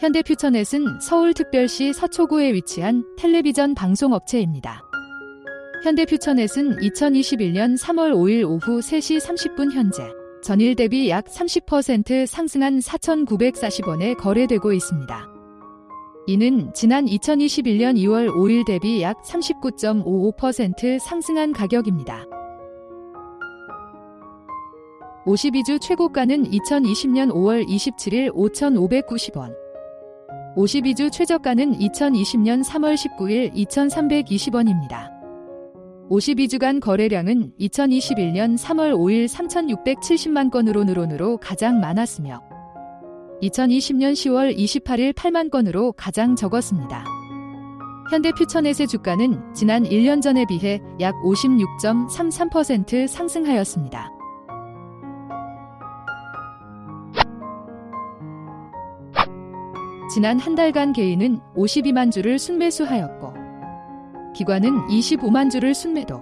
현대퓨처넷은 서울특별시 서초구에 위치한 텔레비전 방송업체입니다. 현대퓨처넷은 2021년 3월 5일 오후 3시 30분 현재 전일 대비 약 30% 상승한 4,940원에 거래되고 있습니다. 이는 지난 2021년 2월 5일 대비 약 39.55% 상승한 가격입니다. 52주 최고가는 2020년 5월 27일 5,590원. 52주 최저가는 2020년 3월 19일 2,320원입니다. 52주간 거래량은 2021년 3월 5일 3,670만 건으로 늘온으로 가장 많았으며 2020년 10월 28일 8만 건으로 가장 적었습니다. 현대퓨처넷의 주가는 지난 1년 전에 비해 약 56.33% 상승하였습니다. 지난 한 달간 개인은 52만 주를 순매수하였고 기관은 25만 주를 순매도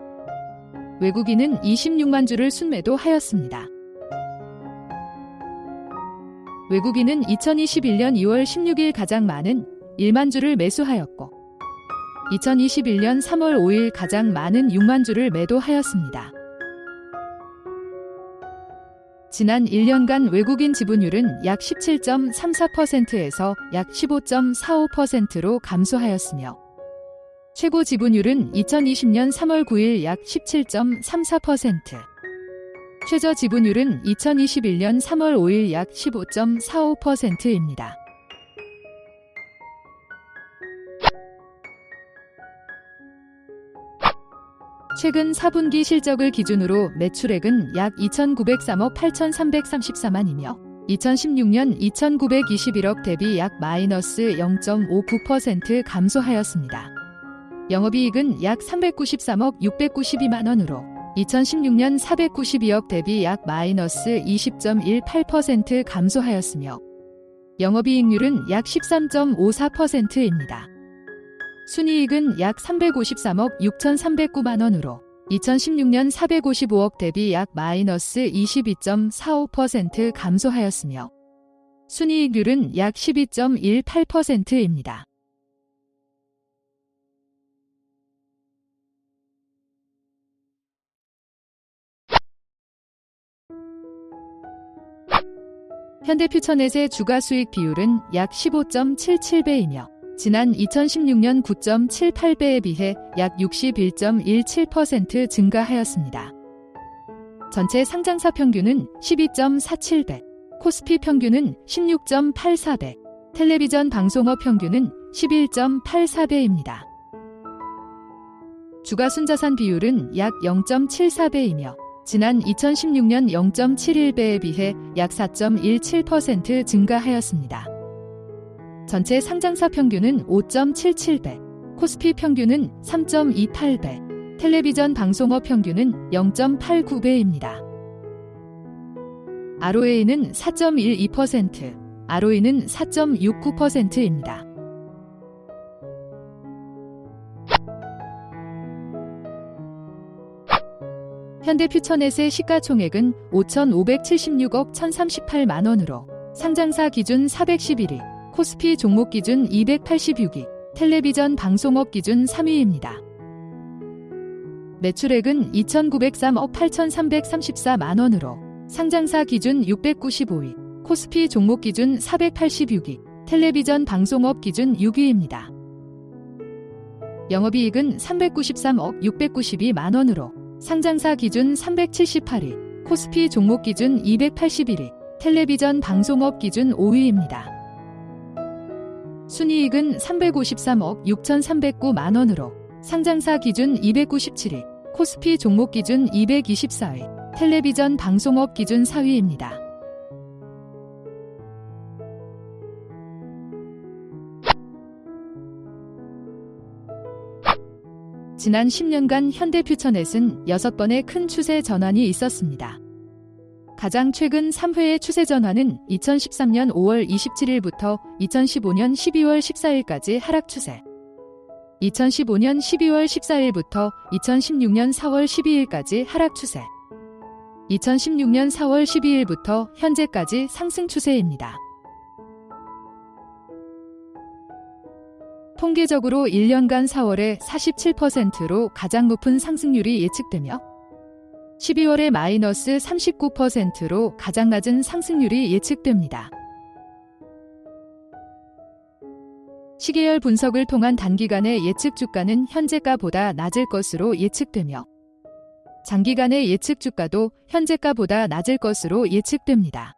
외국인은 26만 주를 순매도 하였습니다. 외국인은 2021년 2월 16일 가장 많은 1만 주를 매수하였고 2021년 3월 5일 가장 많은 6만 주를 매도하였습니다. 지난 1년간 외국인 지분율은 약 17.34%에서 약 15.45%로 감소하였으며 최고 지분율은 2020년 3월 9일 약 17.34%, 최저 지분율은 2021년 3월 5일 약 15.45%입니다. 최근 4분기 실적을 기준으로 매출액은 약 2,903억 8,334만이며 2016년 2,921억 대비 약 마이너스 0.59% 감소하였습니다. 영업이익은 약 393억 692만 원으로 2016년 492억 대비 약 마이너스 20.18% 감소하였으며 영업이익률은 약 13.54%입니다. 순이익은 약 353억 6,309만 원으로 2016년 455억 대비 약 마이너스 22.45% 감소하였으며 순이익률은 약 12.18%입니다. 현대퓨처넷의 주가 수익 비율은 약 15.77배이며 지난 2016년 9.78배에 비해 약 61.17% 증가하였습니다. 전체 상장사 평균은 12.47배, 코스피 평균은 16.84배, 텔레비전 방송업 평균은 11.84배입니다. 주가 순자산 비율은 약 0.74배이며 지난 2016년 0.71배에 비해 약 4.17% 증가하였습니다. 전체 상장사 평균은 5.77배, 코스피 평균은 3.28배, 텔레비전 방송업 평균은 0.89배입니다. ROA는 4.12%, ROE는 4.69%입니다. 현대퓨처넷의 시가총액은 5,576억 1,038만 원으로 상장사 기준 411위, 코스피 종목 기준 286위, 텔레비전 방송업 기준 3위입니다. 매출액은 2,903억 8,334만 원으로 상장사 기준 695위, 코스피 종목 기준 486위, 텔레비전 방송업 기준 6위입니다. 영업이익은 393억 692만 원으로 상장사 기준 378위, 코스피 종목 기준 281위, 텔레비전 방송업 기준 5위입니다. 순이익은 353억 6,309만 원으로 상장사 기준 297위, 코스피 종목 기준 224위, 텔레비전 방송업 기준 4위입니다. 지난 10년간 현대퓨처넷은 6번의 큰 추세 전환이 있었습니다. 가장 최근 3회의 추세 전환은 2013년 5월 27일부터 2015년 12월 14일까지 하락 추세, 2015년 12월 14일부터 2016년 4월 12일까지 하락 추세, 2016년 4월 12일부터 현재까지 상승 추세입니다. 통계적으로 1년간 4월에 47%로 가장 높은 상승률이 예측되며 12월에 마이너스 39%로 가장 낮은 상승률이 예측됩니다. 시계열 분석을 통한 단기간의 예측 주가는 현재가보다 낮을 것으로 예측되며 장기간의 예측 주가도 현재가보다 낮을 것으로 예측됩니다.